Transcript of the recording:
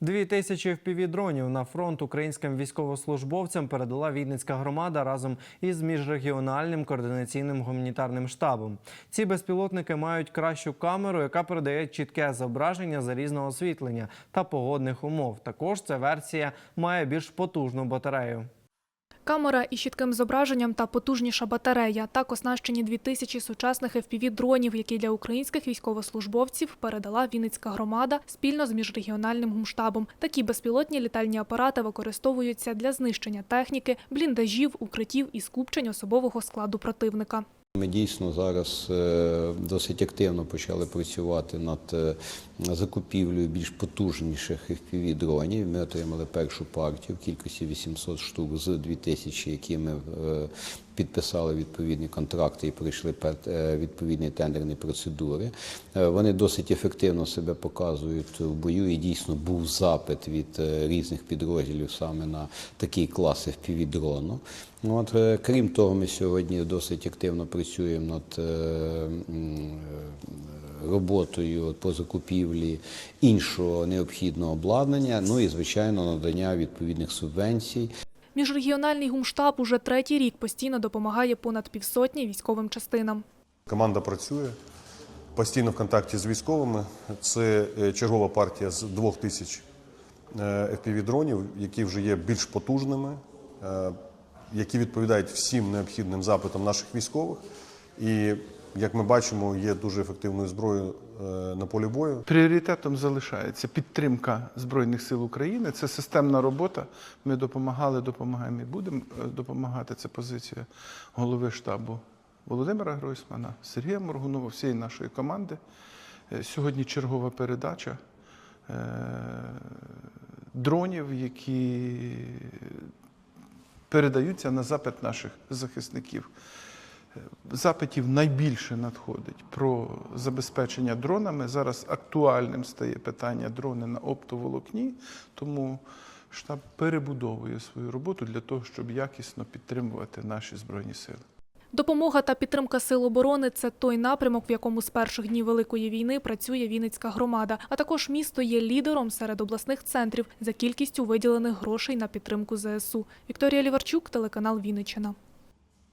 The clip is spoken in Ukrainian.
Дві тисячі впівдронів на фронт українським військовослужбовцям передала Вінницька громада разом із міжрегіональним координаційним гуманітарним штабом. Ці безпілотники мають кращу камеру, яка передає чітке зображення залізного освітлення та погодних умов. Також ця версія має більш потужну батарею. Камера із чітким зображенням та потужніша батарея. Так оснащені 2000 сучасних FPV-дронів, які для українських військовослужбовців передала Вінницька громада спільно з міжрегіональним гумштабом. Такі безпілотні літальні апарати використовуються для знищення техніки, бліндажів, укриттів і скупчень особового складу противника. Ми дійсно зараз е, досить активно почали працювати над е, закупівлею більш потужніших FPV-дронів. Ми отримали першу партію в кількості 800 штук з 2000, які ми е, підписали відповідні контракти і пройшли е, відповідні тендерні процедури. Е, Вони досить ефективно себе показують в бою. І дійсно був запит від е, різних підрозділів саме на такий клас FPV-дрону. Ну, От, крім того, ми сьогодні досить активно працюємо над роботою по закупівлі іншого необхідного обладнання, ну і звичайно надання відповідних субвенцій. Міжрегіональний гумштаб уже третій рік постійно допомагає понад півсотні військовим частинам. Команда працює постійно в контакті з військовими. Це е, чергова партія з двох тисяч FPV-дронів, які вже є більш потужними, е, які відповідають всім необхідним запитам наших військових. І, як ми бачимо, є дуже ефективною зброєю е, на полі бою. Пріоритетом залишається підтримка Збройних сил України. Це системна робота. Ми допомагали, допомагаємо і будемо е, допомагати. Це позиція голови штабу Володимира Гройсмана, Сергія Моргунова, всієї нашої команди. Е, Сьогодні чергова передача дронів, які передаються на запит наших захисників. Запитів найбільше надходить про забезпечення дронами. Зараз актуальним стає питання дрони на оптоволокні, тому штаб перебудовує свою роботу для того, щоб якісно підтримувати наші збройні сили. Допомога та підтримка сил оборони це той напрямок, в якому з перших днів Великої війни працює Вінницька громада. А також місто є лідером серед обласних центрів за кількістю виділених грошей на підтримку ЗСУ. Вікторія Ліварчук, телеканал Вінниччина.